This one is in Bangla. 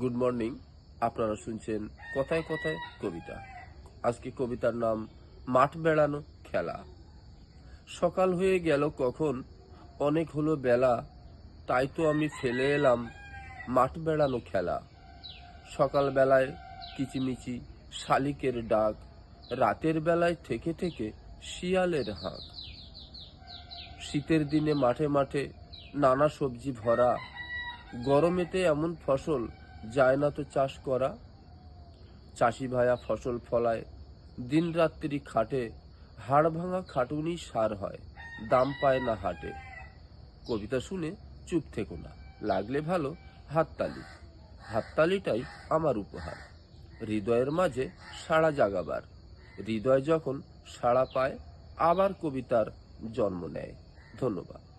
Good morning. আপনারা শুনছেন কথায় কথায় কবিতা। আজকে কবিতার নাম মাঠ বেড়ানো খেলা। সকাল হয়ে গেল কখন? অনেক হলো বেলা। তাই তো আমি ফেলে এলাম মাঠ বেড়ানো খেলা। সকাল বেলায় কিচিমিচি, শালিকের ডাক, রাতের বেলায় থেকে থেকে শিয়ালের হাঁক। শীতের দিনে মাঠে মাঠে নানা সবজি ভরা। গরমেতে এমন ফসল যায় না তো চাষ করা। চাষি ভায়া ফসল ফলায় দিন রাত্রি খাটে, হাড় ভাঙা খাটুনি সার হয়, দাম পায় না হাটে। কবিতা শুনে চুপ থেকো না, লাগলে ভালো হাততালি। হাততালিটাই আমার উপহার। হৃদয়ের মাঝে সাড়া জাগাবার। হৃদয় যখন সাড়া পায়, আবার কবিতার জন্ম নেয়। ধন্যবাদ।